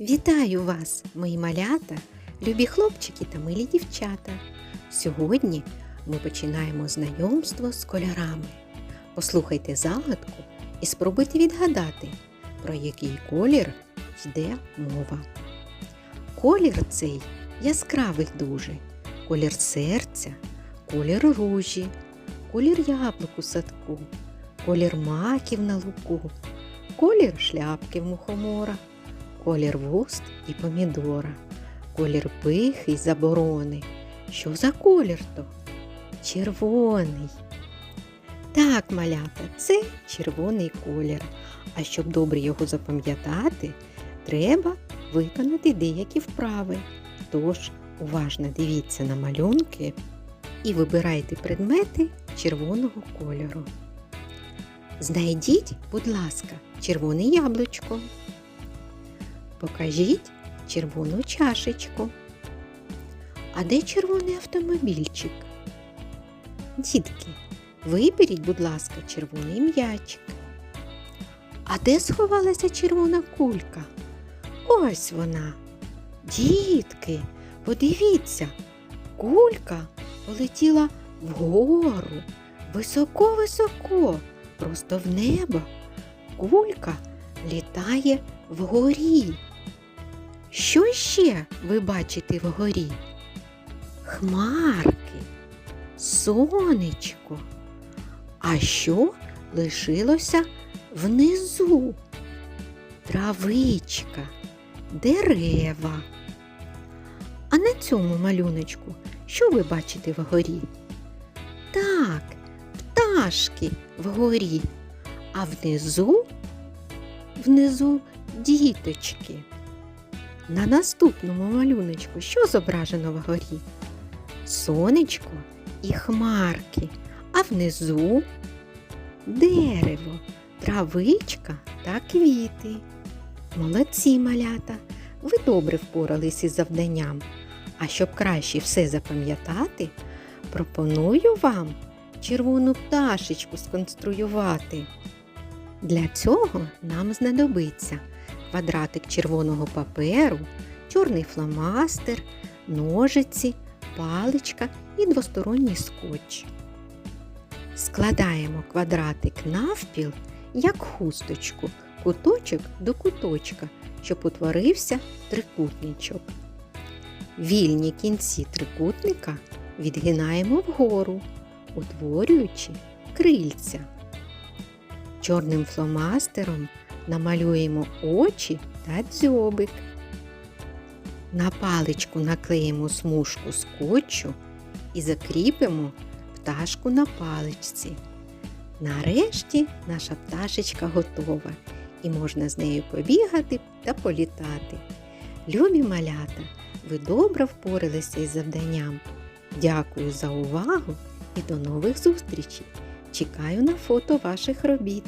Вітаю вас, мої малята, любі хлопчики та милі дівчата. Сьогодні ми починаємо знайомство з кольорами. Послухайте загадку і спробуйте відгадати, про який колір йде мова. Колір цей яскравий дуже, колір серця, колір ружі, колір яблук у садку, колір маків на луку, колір шляпки в мухомора колір вуст і помідора, колір пихи й заборони. Що за колір то? Червоний. Так, малята, це червоний колір. А щоб добре його запам'ятати, треба виконати деякі вправи. Тож уважно дивіться на малюнки і вибирайте предмети червоного кольору. Знайдіть, будь ласка, червоне яблучко. Покажіть червону чашечку. А де червоний автомобільчик? Дітки, виберіть, будь ласка, червоний м'ячик. А де сховалася червона кулька? Ось вона. Дітки, подивіться, кулька полетіла вгору, високо-високо, просто в небо. Кулька літає вгорі. Що ще ви бачите вгорі? Хмарки, сонечко. А що лишилося внизу? Травичка, дерева. А на цьому малюночку що ви бачите вгорі? Так, пташки вгорі, а внизу, внизу діточки. На наступному малюночку що зображено вгорі? Сонечко і хмарки, а внизу дерево, травичка та квіти. Молодці малята! Ви добре впоралися із завданням. А щоб краще все запам'ятати, пропоную вам червону пташечку сконструювати. Для цього нам знадобиться квадратик червоного паперу, чорний фломастер, ножиці, паличка і двосторонній скотч. Складаємо квадратик навпіл, як хусточку, куточок до куточка, щоб утворився трикутничок. Вільні кінці трикутника відгинаємо вгору, утворюючи крильця. Чорним фломастером намалюємо очі та дзьобик. На паличку наклеїмо смужку скотчу і закріпимо пташку на паличці. Нарешті наша пташечка готова і можна з нею побігати та політати. Любі малята, ви добре впоралися із завданням. Дякую за увагу і до нових зустрічей! Чекаю на фото ваших робіт.